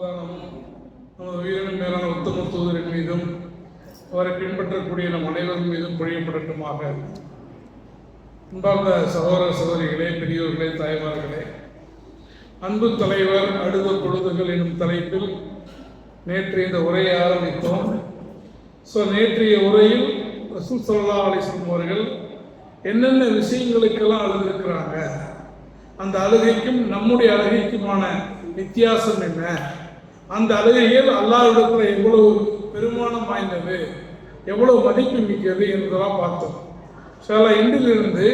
வீரன் மேலான உத்தம சோதரின் மீதும் அவரை பின்பற்றக்கூடிய நம் அனைவரும் மீதும் பொழியப்படட்டுமாக. அன்பார்ந்த சகோதர சகோதரிகளே பெரியோர்களே தாய்மார்களே அன்பு தலைவர் அடுத்த பொழுதுகள் எனும் தலைப்பில் நேற்று இந்த உரையை ஆரம்பித்தோம். ஸோ நேற்றைய உரையில் ரசூல் சல்லா அலிஸ்லம் அவர்கள் என்னென்ன விஷயங்களுக்கெல்லாம் அழுதுருக்கிறாங்க அந்த அழுகைக்கும் நம்முடைய அழுகைக்குமான வித்தியாசம் என்ன? அந்த அழுகைகள் அல்லாவிடத்தில் எவ்வளவு பெருமானம் வாய்ந்தது எவ்வளவு மதிப்பு மிக்கது என்பதெல்லாம் பார்த்தோம். சில எண்டிலிருந்து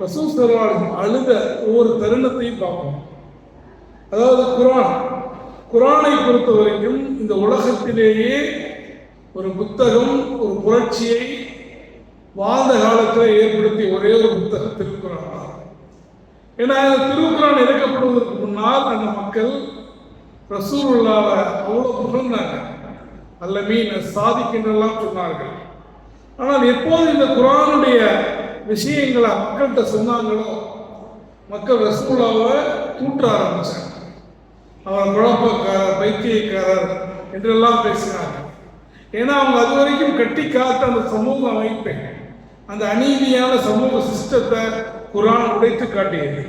ரசூல் சல்லாஹ் அழுத ஒவ்வொரு தருணத்தையும் பார்ப்போம். அதாவது குரான் குரானை பொறுத்த வரைக்கும் இந்த உலகத்திலேயே ஒரு புத்தகம் ஒரு புரட்சியை வாழ்ந்த காலத்தில் ஏற்படுத்திய ஒரே ஒரு புத்தகம் திருக்குறான் தான் ஏன்னா திருக்குறான் இறக்கப்படுவதற்கு முன்னால் அந்த மக்கள் ரசூலுல்லாவை அவ்வளோ புகழ்ந்தாங்க. அல்ல மீன் சாதிக்கின்றெல்லாம் சொன்னார்கள். ஆனால் எப்போது இந்த குரானுடைய விஷயங்களை மக்கள்கிட்ட சொன்னாங்களோ மக்கள் ரசூலாவை தூற்ற ஆரம்பிச்சாங்க. அவர் குழப்பக்காரர் பைத்தியக்காரர் என்றெல்லாம் பேசினாங்க. ஏன்னா அவங்க அது வரைக்கும் கட்டி காத்த அந்த சமூக அமைப்பை அந்த அநீதியான சமூக சிஸ்டத்தை குரான் உடைத்து காட்டியது.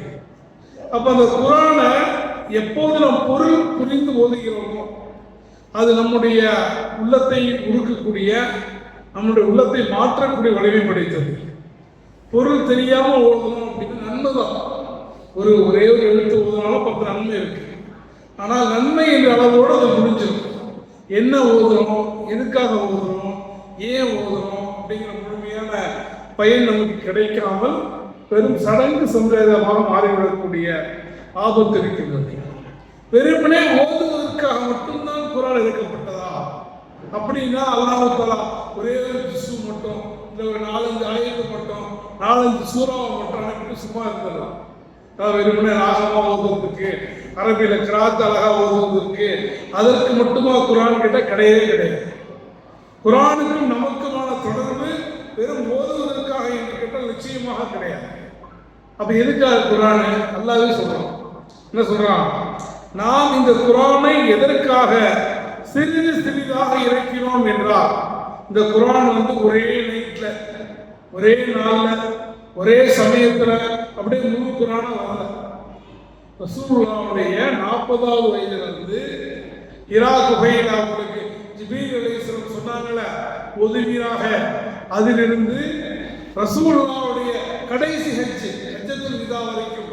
அப்போ அந்த குரானை எப்போது நம் பொருள் புரிந்து ஓதுகிறோமோ அது நம்முடைய உள்ளத்தை உருக்கக்கூடிய நம்முடைய உள்ளத்தை மாற்றக்கூடிய வலிமை படைத்தது. பொருள் தெரியாம ஓதணும் அப்படின்னு நன்மை தான் ஒரு ஒரே ஒரு எழுத்து ஓதுனாலும் பத்து நன்மை இருக்கு. ஆனால் நன்மை என்ற அளவோடு அது முடிஞ்சிடும். என்ன ஓதுறோம் எதுக்காக ஓதுறோம் ஏன் ஓதுறோம் அப்படிங்கிற முழுமையான பயன் நமக்கு கிடைக்காமல் பெரும் சடங்கு சம்பிரதாயமாக மாறிவிடக்கூடிய ஆபத்து இருக்கின்றது. வெறுமனே ஓதுவதற்காக மட்டும்தான் குரான் எடுக்கப்பட்டதா? அப்படின்னா அல்லாஹ் தலா ஒரே ஒரு ஜிசு மட்டும் இல்லை ஒரு நாலஞ்சு ஆயத்து மட்டும் நாலஞ்சு சூறாவை மட்டும் அனுப்பிட்டு சும்மா இருந்தலாம் அதாவது வெறுமனே ராகமா ஓதுவதற்கு அரபியில கிராத் அழகா ஓதுவதற்கு அதற்கு மட்டுமா குரான் கிட்ட கிடையவே கிடையாது. குரானுக்கும் நமக்குமான தொடர்பு வெறும் ஓதுவதற்காக என்று கேட்டால் நிச்சயமாக கிடையாது. அப்போ எதுக்காக குரானு அல்லாவே சொல்கிறான் என்ன சொல்கிறான் நாம் இந்த குரானை எதற்காக சிறிது சிறிதாக இறக்கிறோம் என்றால் இந்த குரான் வந்து ஒரே நைட்டில் ஒரே நாளில் ஒரே சமயத்தில் அப்படியே முழு குரான வரல ரசூல்லாவுடைய நாற்பதாவது வயதிலிருந்து இரா குகையில் அவங்களுக்கு ஜிபீர் அலைஹிஸ்ஸலாம் சொன்னாங்களே உதவியாக அதிலிருந்து ரசூல்லாவுடைய கடைசி ஹெச்சு ஹஜ்ஜத்துல் வரைக்கும்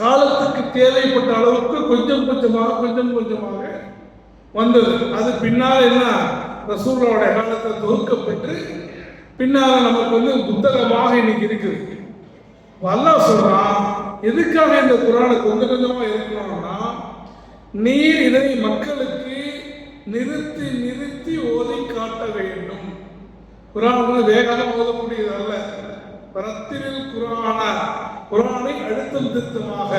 காலத்துக்கு தேவைப்பட்ட அளவுக்கு கொஞ்சம் கொஞ்சமாக கொஞ்சம் கொஞ்சமாக வந்தது. அது பின்னால் என்ன? ரசூலோட காலத்தில் தொகுக்கப்பட்டு பின்னால் நமக்கு வந்து புத்தகமாக இன்னைக்கு இருக்குது. அல்லாஹ் சொல்றான் எதுக்காக இந்த குரானை கொஞ்சம் கொஞ்சமா இருக்கணும்னா நீர் இதை மக்களுக்கு நிறுத்தி நிறுத்தி ஓதி காட்ட வேண்டும். குரான் வந்து வேகமாக ஓதக்கூடியது அல்ல பரத்திரில் குரான குரானை அழுத்தம் திருத்தமாக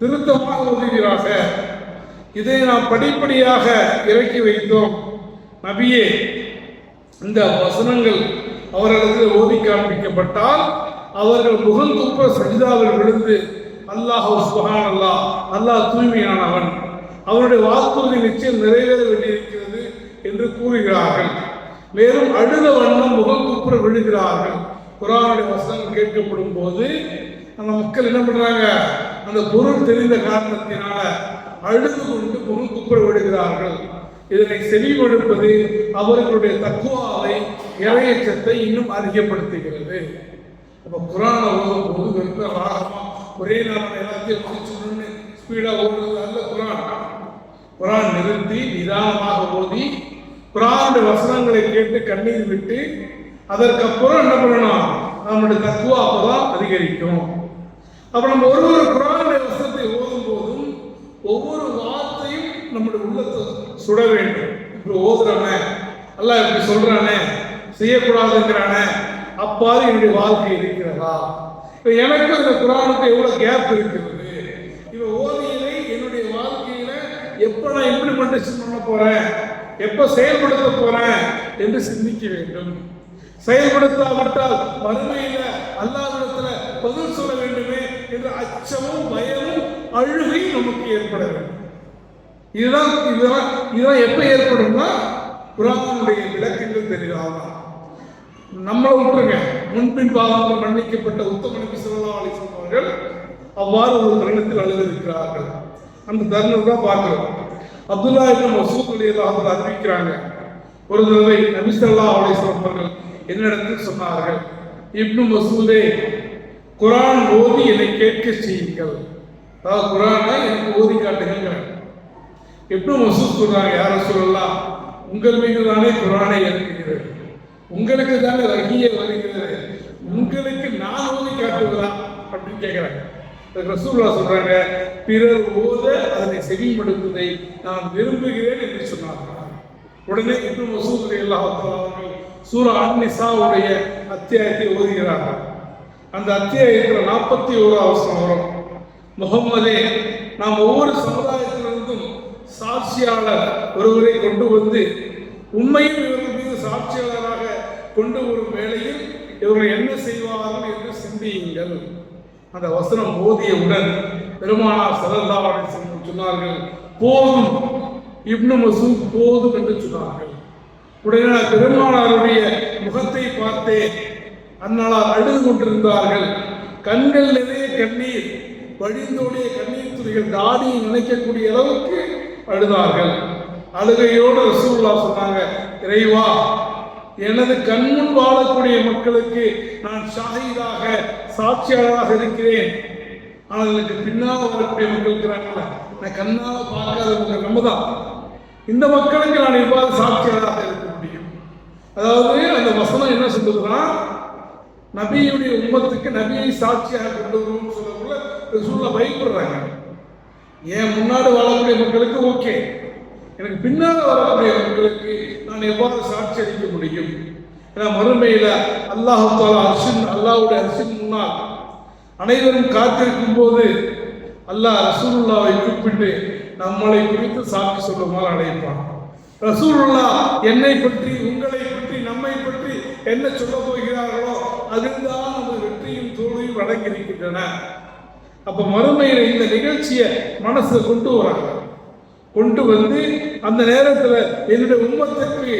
திருத்தமாக ஓதுகிறாக இதை நாம் படிப்படியாக இறக்கி வைத்தோம். நபியே இந்த வசனங்கள் அவர்களுக்கு ஓதி காண்பிக்கப்பட்டால் அவர்கள் முகம் துப்ப சஜிதாவில் விழுந்து அல்லாஹ் சுபஹான் அல்லாஹ் அல்லாஹ் தூய்மையானவன். அவருடைய வாக்குறுதி நிச்சயம் நிறைவேற வேண்டியிருக்கிறது என்று கூறுகிறார்கள். மேலும் அழுத வண்ணம் முகம் துப்புற விழுகிறார்கள். குரானுடைய வசனங்கள் கேட்கப்படும் போது அந்த மக்கள் என்ன பண்றாங்க? அந்த பொருள் தெரிந்த காரணத்தினால அழுது கொண்டு பொருள் குப்புற விடுகிறார்கள் இதனை செவிமடுப்பது அவர்களுடைய தக்குவாவை இறையச்சத்தை இன்னும் அதிகப்படுத்துகிறது. அப்போ குரான ஓதும் போது வெறும் ராகமா ஒரே நேரம் எல்லாத்தையும் முடிச்சுடணும்னு ஸ்பீடாக ஓடுறது அல்ல குரான். குரான் நிறுத்தி நிதானமாக ஓதி குரானுடைய வசனங்களை கேட்டு கண்ணீர் விட்டு அதற்கப்புறம் என்ன பண்ணணும் நம்மளுடைய தக்குவா அப்பதான் அதிகரிக்கும். அப்ப நம்ம ஒரு ஒரு குரானுடைய வசனத்தை ஓதும் போதும் ஒவ்வொரு வார்த்தையும் நம்முடைய உள்ளத்தை சுட வேண்டும். இப்படி ஓதுறானே அல்ல இப்படி சொல்றானே செய்யக்கூடாதுங்கிறானே அப்பாது என்னுடைய வாழ்க்கை இருக்கிறதா? இப்ப எனக்கு இந்த குரானுக்கு எவ்வளவு கேப் இருக்கிறது? இவ ஓதியலை என்னுடைய வாழ்க்கையில எப்ப நான் இம்ப்ளிமெண்டேஷன் பண்ண போறேன்? எப்ப செயல்படுத்த போறேன்? என்று சிந்திக்க வேண்டும். செயல்படுத்தாவிட்டால் மறுமையில அல்லாவிடத்துல பதில் சொல்ல வேண்டுமே என்ற அச்சமும் பயமும் அழுகையும் நமக்கு ஏற்பட வேண்டும். இதுதான் இதெல்லாம் இதெல்லாம் எப்போ ஏற்படும்னா குரானுடைய விளக்கங்கள் தெரியாதான் நம்மளை விட்டுருங்க. முன்பின் பாவங்கள் மன்னிக்கப்பட்ட உத்தம நபி சொல்வார்கள் அவ்வாறு ஒரு தருணத்தில் அழுதிருக்கிறார்கள். அந்த தருணம் தான் பார்க்கிறோம். அப்துல்லா இப்னு மசூத் ரலியல்லாஹு அறிவிக்கிறாங்க. ஒரு தடவை நபி அவளை அலைஹி என்னிடத்தில் சொன்னார்கள் இப்னு மசூதே குரான் ஓதி என்னை கேட்க செய்யுங்கள். அதாவது குரானை எனக்கு ஓதி காட்டுங்கள் இப்னு மசூத் சொல்றாங்க யார சொல்லலாம் உங்கள் மீது தானே குரானை இறங்குகிறது உங்களுக்கு தானே ரகிய வருகிறது. உங்களுக்கு நான் ஓதி காட்டுவதா? அப்படின்னு கேட்கிறாங்க ரசூல்லா சொல்றாங்க பிறர் ஓத அதனை செவிப்படுத்துவதை நான் விரும்புகிறேன் என்று சொன்னார்கள். உடனே இப்னு மசூத் எல்லா அவர்கள் சூரா அன்னிசாவுடைய அத்தியாயத்தை ஓதுகிறார்கள். அந்த அத்தியாயத்தில் நாற்பத்தி ஓரு அவசரம் வரும். முகம்மதே நாம் ஒவ்வொரு சமுதாயத்திலிருந்தும் சாட்சியாளர் ஒருவரை கொண்டு வந்து உண்மையில் இவர்கள் மீது சாட்சியாளராக கொண்டு வரும் வேளையில் இவர்கள் என்ன செய்வார்கள் என்று சிந்தியுங்கள். அந்த வசனம் ஓதியவுடன் பெருமானார் சல்லல்லாஹு சொன்னார்கள் போதும். இப்னு மசூத் போதும் என்று சொன்னார்கள். உடனே பெருமானாருடைய முகத்தை பார்த்தேன் அந்நாளால் அழுது கொண்டிருந்தார்கள். கண்கள் நிறைய கண்ணீர் வழிந்தோடிய கண்ணீர் துளிகள் தாடியை நினைக்கக்கூடிய அளவுக்கு அழுதார்கள். அழுகையோடு ரசூல்லா சொன்னாங்க இறைவா எனது கண்முன் வாழக்கூடிய மக்களுக்கு நான் ஷாஹீதாக சாட்சியாளராக இருக்கிறேன். ஆனால் எனக்கு பின்னால் வரக்கூடிய மக்கள் இருக்கிறாங்கல்ல நான் கண்ணால் பார்க்காத நம்ம தான். இந்த மக்களுக்கு நான் இவ்வாறு சாட்சியாளராக அதாவது அந்த வசனம் என்ன சொல்லுதுன்னா நபியுடைய உம்மத்துக்கு நபியை சாட்சியாக கொண்டு வருவோம்னு சொல்லக்குள்ள ரசூலில் பயப்படுறாங்க. ஏன் முன்னாடி வாழக்கூடிய மக்களுக்கு ஓகே. எனக்கு பின்னால் வரக்கூடிய மக்களுக்கு நான் எவ்வாறு சாட்சி அளிக்க முடியும்? ஏன்னா மறுமையில் அல்லாஹ் தாலா அர்ஷின் அல்லாஹ்வுடைய அரிசின் முன்னால் அனைவரும் காத்திருக்கும் போது அல்லாஹ் ரசூலுல்லாவை கூப்பிட்டு நம்மளை குறித்து சாட்சி சொல்லுமாறு அழைப்பான். ரசூலுல்லா என்னை பற்றி உங்களை என்ன சொல்ல போகிறார்களோ அதில்தான் நமது வெற்றியும் தோல்வியும் அடங்கியிருக்கின்றன. அப்ப மறுமையில இந்த நிகழ்ச்சியை மனசுல கொண்டு வராங்க. கொண்டு வந்து அந்த நேரத்துல என்னுடைய உம்மத்துக்கு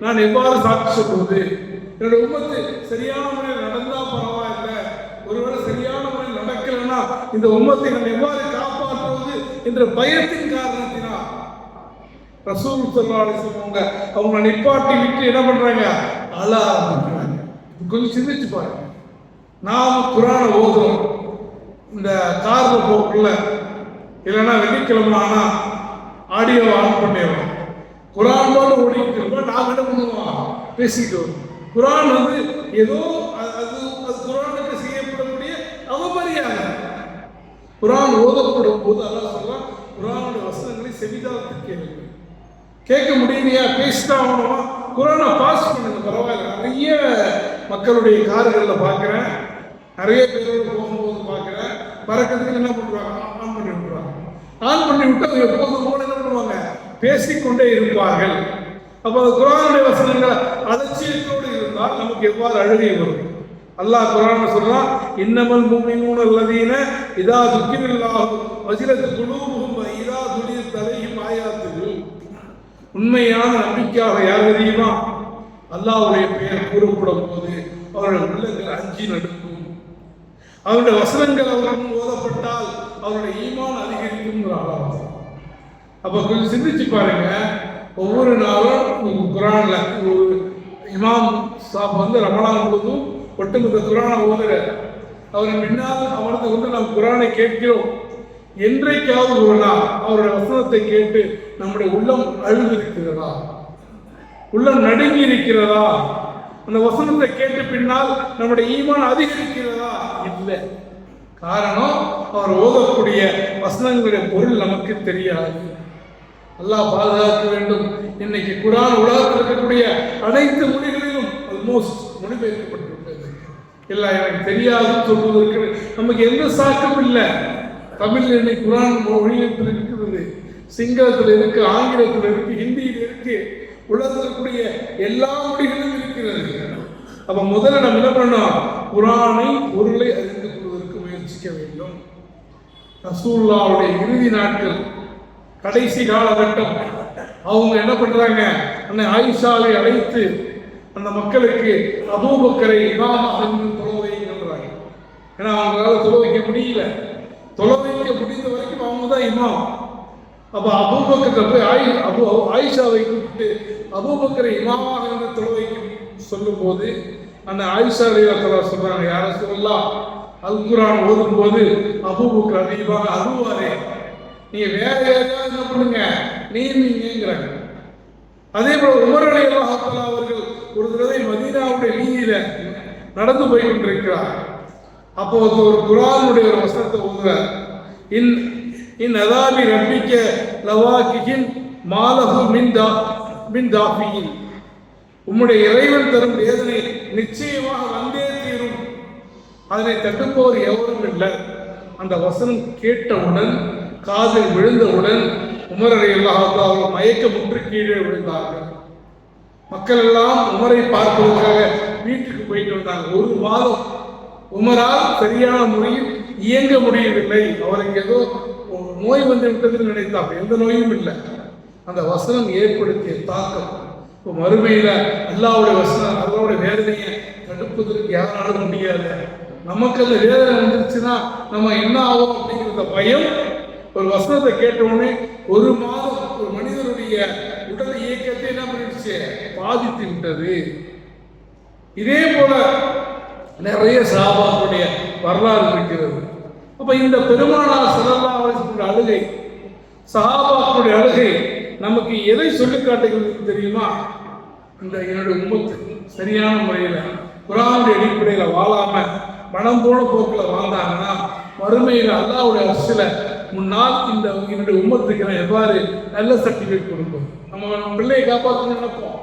நான் எவ்வாறு சாட்சி சொல்வது? என்னுடைய உம்மத்து சரியான முறையில் நடந்தா பரவாயில்ல. ஒருவேளை சரியான முறையில் நடக்கலைன்னா இந்த உம்மத்தை நான் எவ்வாறு காப்பாற்றுவது என்ற பயத்தின் காரணம் ரசூல் சல்லா அவங்க நிப்பாட்டி விட்டு என்ன பண்றாங்க? அழ ஆரம்பிக்கிறாங்க கொஞ்சம் சிந்திச்சு பாருங்க. நாம் குரானை ஓதுறோம். இந்த கார்ல போக்குள்ள இல்லைன்னா வெள்ளிக்கிழமை ஆனா ஆடியோ ஆன் பண்ணிடுவோம் குரானோடு ஓடிக்கிட்டு இருக்கோம் நாம என்ன பண்ணுவோம்? பேசிக்கிட்டு வரும் குரான் வந்து ஏதோ அது அது குரானுக்கு செய்யப்படக்கூடிய அவமரியாதை. குரான் ஓதப்படும் போது அதான் சொல்லலாம் குரானுடைய வசனங்களை செவிதாத்து கேள்வி கேட்க முடியலையா? பேசிட்டா ஆகணுமா? குரானை பாஸ் பண்ணுங்க பரவாயில்ல. நிறைய மக்களுடைய கார்களில் பார்க்குறேன். நிறைய பேர் போகும்போது பார்க்குறேன். பறக்கிறதுக்கு என்ன பண்ணுறாங்க ஆன் பண்ணி விட்டுறாங்க ஆன் பண்ணி விட்டு அவங்க எப்போதும் என்ன பண்ணுவாங்க? பேசிக்கொண்டே இருப்பார்கள். அப்போ அந்த குரானுடைய வசனங்கள் அலட்சியத்தோடு இருந்தால் நமக்கு எவ்வாறு அழுகை வரும்? அல்லாஹ் குரான் சொல்றான் இன்னமல் முமினூன் அல்லதீன இதா துக்கிரில்லாஹு வஜிலத்து குலூபுஹும் உண்மையான நம்பிக்கையாக யார் தெரியுமா? அல்லாஹ்வுடைய பெயர் கூறப்படும் போது அவர்கள் உள்ளங்கள் அஞ்சி நடுக்கும். அவருடைய வசனங்கள் அவர்கள் ஓதப்பட்டால் அவருடைய ஈமான் அதிகரிக்கும் அப்ப கொஞ்சம் சிந்திச்சு பாருங்க. ஒவ்வொரு நாளும் குரான்ல ஒரு இமாம் சாப் வந்து ரமணான் முழுதும் ஒட்டுமொத்த குரானை ஓதுறார். அவர் பின்னால் அமர்ந்து கொண்டு நாம் குரானை கேட்கிறோம். என்றைக்காவது ஒரு நாள் அவருடைய வசனத்தை கேட்டு நம்முடைய உள்ளம் அழுதிருக்கிறதா? உள்ளம் நடுங்கி இருக்கிறதா அந்த வசனத்தை கேட்டு பின்னால் நம்முடைய ஈமான் அதிகரிக்கிறதா? இல்லை. காரணம் அவர் ஓதக்கூடிய வசனங்களுடைய பொருள் நமக்கு தெரியாது. அல்லாஹ் பாதுகாக்க வேண்டும். இன்னைக்கு குரான் உலகத்தில் இருக்கக்கூடிய அனைத்து மொழிகளிலும் ஆல்மோஸ்ட் மொழிபெயர்க்கப்பட்டிருக்கிறது. இல்லை எனக்கு தெரியாது சொல்வதற்கு நமக்கு எந்த சாக்கம் இல்லை. தமிழ் இன்னைக்கு குரான் மொழியத்தில் இருக்கிறது சிங்களத்தில் இருக்கு ஆங்கிலத்தில் இருக்கு ஹிந்தியில் இருக்கு. உலகத்தில் எல்லா மொழிகளிலும் இருக்கிறது. அப்ப முதல்ல நம்ம என்ன பண்ணோம் குரானை பொருளை அறிந்து கொள்வதற்கு முயற்சிக்க வேண்டும். ரசூல்லாவுடைய இறுதி நாட்கள் கடைசி காலகட்டம். அவங்க என்ன பண்றாங்க? அன்னை ஆயிஷாவை அழைத்து அந்த மக்களுக்கு அபூபக்கரை இமாமாக இருந்து தொலை வைங்கன்றாங்க ஏன்னா அவங்களால தொலை வைக்க முடியல. தொலை வைக்க முடிந்த வரைக்கும் அவங்க தான் இமாம். அப்போ அபூபக்கரை போய் ஆய் அபு ஆயிஷாவை கூப்பிட்டு அபூபக்கரை இமாமாக இருந்து தொலை வைக்க சொல்லும்போது அந்த ஆயிஷா அலிவத்தலா சொல்றாங்க யார சொல்லலாம் அல் குரான் ஓதும் போது அபூபக்கர் அதிகமாக அழுவாரே. நீங்க வேற யாரையாவது என்ன பண்ணுங்க? நீங்கிறாங்க அதே போல உமர் அலி அவர்கள் ஒரு தடவை மதீனாவுடைய நீதியில நடந்து போய் கொண்டிருக்கிறார் அப்போ வந்து ஒரு குரானுடைய ஒரு வசனத்தை ஓதுறார் இன் இன் அதாபி ரப்பிக்க லவாக்கியின் மாலகு மின் தா மின் தாபியின் உம்முடைய இறைவன் தரும் வேதனை நிச்சயமாக வந்தே தீரும். அதனை தட்டுப்போர் எவரும் இல்லை. அந்த வசனம் கேட்டவுடன் காதில் விழுந்தவுடன் உமரரை எல்லாம் மயக்கமுற்று கீழே விழுந்தார்கள். மக்கள் எல்லாம் உமரை பார்ப்பதற்காக வீட்டுக்கு போயிட்டு வந்தாங்க ஒரு மாதம் உமரால் சரியான முறையில் இயங்க முடியவில்லை. அவருக்கு ஏதோ நோய் வந்து விட்டதுன்னு நினைத்தாங்க எந்த நோயும் இல்லை. அந்த வசனம் ஏற்படுத்திய தாக்கம். இப்போ மறுமையில் அல்லாவுடைய வசனம் அல்லாவுடைய வேதனையை தடுப்பதற்கு யாராலும் முடியாது நமக்கு அந்த வேதனை வந்துருச்சுன்னா நம்ம என்ன ஆகும் அப்படிங்கிற பயம். ஒரு வசனத்தை கேட்ட உடனே ஒரு மாதம் ஒரு மனிதனுடைய உடல் இயக்கத்தை என்ன பண்ணிடுச்சு? பாதித்து விட்டது. இதே போல நிறைய சாபாக்களுடைய வரலாறு இருக்கிறது. அப்ப இந்த பெருமானார் ஸல்லல்லாஹு அழுகை சஹாபாக்களுடைய அழுகை நமக்கு எதை சொல்லி காட்டுகிறது தெரியுமா? இந்த என்னுடைய உம்மத்து சரியான முறையில் குரானுடைய அடிப்படையில் வாழாம மனம் போன போக்கில் வாழ்ந்தாங்கன்னா மறுமையில் அல்லாவுடைய அரசில் முன்னால் இந்த என்னுடைய உம்மத்துக்கு நான் எவ்வாறு நல்ல சர்டிஃபிகேட் கொடுப்போம் நம்ம நம்ம பிள்ளையை காப்பாற்றணும்னு நினைப்போம்.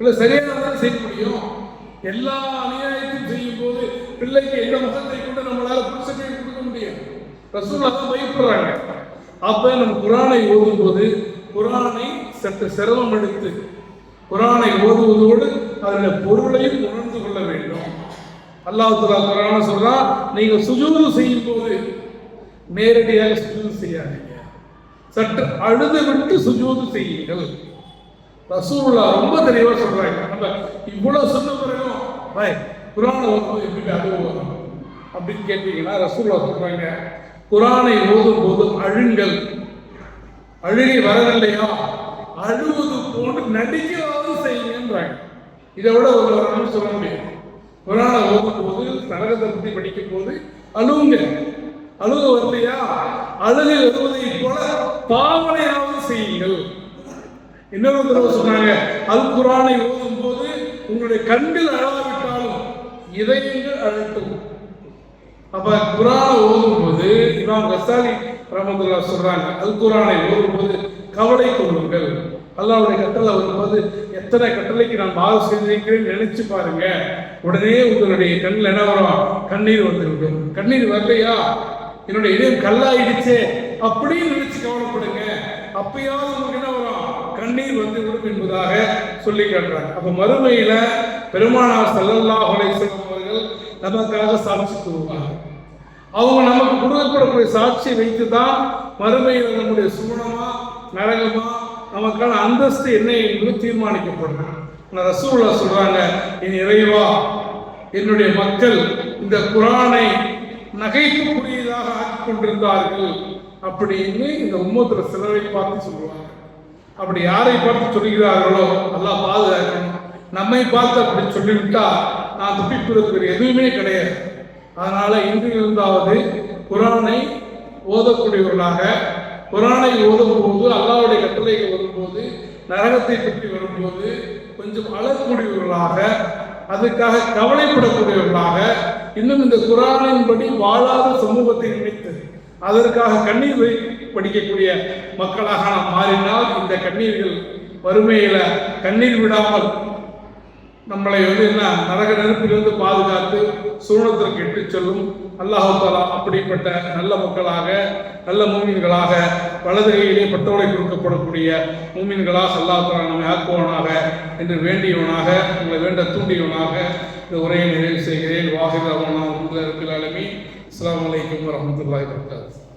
இல்லை சரியான செய்ய முடியும்? எல்லா அநியாயத்தையும் செய்யும் போது பிள்ளைக்கு எந்த முகத்தை கொண்டு நம்மளால புருஷனை கொடுக்க முடியாது ரசூலா தான் பயப்படுறாங்க. அப்ப நம்ம குரானை ஓதும் போது குரானை சற்று சிரமம் எடுத்து குரானை ஓதுவதோடு அதனுடைய பொருளையும் உணர்ந்து கொள்ள வேண்டும். அல்லாஹுலா குரான சொல்றா நீங்க சுஜூது செய்யும் போது நேரடியாக சுஜூது செய்யாதீங்க. சற்று அழுது விட்டு சுஜூது செய்யுங்கள். ரசூல்லா ரொம்ப தெளிவா சொல்றாங்க. நம்ம இவ்வளவு சொன்ன குரானை ஓதும்போது எப்படி அழுவோம் அப்படின்னு கேட்டீங்கன்னா ரசூலுல்லா சொல்றாங்க குரானை ஓதும் போது அழுங்கள் அழுகி வரவில்லையா? அழுவது போன்று நடிக்கவாவது செய்யுங்கன்றாங்க. இதை விட ஒரு சொல்ல முடியும். குரானை ஓதும் போது நரகத்தை பற்றி படிக்கும் போது அழுவுங்க. அழுக வரலையா? அழுகை வருவதை போல பாவனையாவது செய்யுங்கள். இன்னொரு தடவை சொன்னாங்க அல் குரானை ஓதும் போது உங்களுடைய கண்கள் அழாவிட்டாலும் இதயங்கள் அழட்டும். அப்ப குரானை ஓதும் போது இமாம் கசாலி ரமதுல்லா சொல்றாங்க அல் குரானை ஓதும் போது கவலை கொள்ளுங்கள். அல்லாவுடைய கட்டளை வரும்போது எத்தனை கட்டளைக்கு நான் மாறு செய்திருக்கிறேன் நினைச்சு பாருங்க. உடனே உங்களுடைய கண்ணில் என்ன வரும்? கண்ணீர் வந்துவிடும். கண்ணீர் வரலையா? என்னுடைய இதயம் கல்லாயிடுச்சே அப்படின்னு நினைச்சு கவலைப்படுங்க. அப்பயாவது உங்களுக்கு என்ன வரும்? கண்ணீர் வந்து விடும் என்பதாக சொல்லி காட்டுறாங்க. அப்ப மறுமையில பெருமானார் செல்லல்லா அலைஹி அவர்கள் நமக்காக சாட்சி கூறுவார்கள். அவங்க நமக்கு கொடுக்கப்படக்கூடிய சாட்சியை வைத்து தான் மறுமையில் நம்முடைய சுகுணமா நரகமா நமக்கான அந்தஸ்து என்ன என்பது தீர்மானிக்கப்படும் ஆனால் ரசூல்லா சொல்றாங்க என் இறைவா என்னுடைய மக்கள் இந்த குரானை நகைப்புக்குரியதாக ஆக்கி கொண்டிருந்தார்கள் அப்படின்னு இந்த உம்மத்துல சிலரை பார்த்து சொல்லுவாங்க. அப்படி யாரை பார்த்து சொல்லுகிறார்களோ நல்லா பாதுகாக்கணும். நம்மை பார்த்து அப்படி சொல்லிவிட்டா நான் தப்பிப்பதற்கு எதுவுமே கிடையாது. அதனால இன்றிலிருந்தாவது குரானை ஓதக்கூடியவர்களாக குரானை ஓதும் போது அல்லாவுடைய கட்டளைகள் வரும்போது நரகத்தை பற்றி வரும்போது கொஞ்சம் அழக்கூடியவர்களாக அதுக்காக கவலைப்படக்கூடியவர்களாக இன்னும் இந்த குரானின்படி வாழாத சமூகத்தை நினைத்து அதற்காக கண்ணீர் வை- படிக்கக்கூடிய மக்களாக நாம் மாறினால் இந்த கண்ணீர்கள் வறுமையில கண்ணீர் விடாமல் நம்மளை வந்து என்ன நரக நெருப்பிலிருந்து பாதுகாத்து சூனத்திற்கு இட்டுச் செல்லும் அல்லாஹாலா அப்படிப்பட்ட நல்ல மக்களாக நல்ல மூமின்களாக வலது கையிலே பட்டோலை கொடுக்கப்படக்கூடிய மூமின்களாக அல்லாஹாலா நம்மை ஆக்குவனாக என்று வேண்டியவனாக உங்களை வேண்ட தூண்டியவனாக இந்த உரையை நிறைவு செய்கிறேன். வாஹிர் ரவானா அலமி அஸ்லாம் வலைக்கம் வரமத்துல்லாஹி வரகாத்து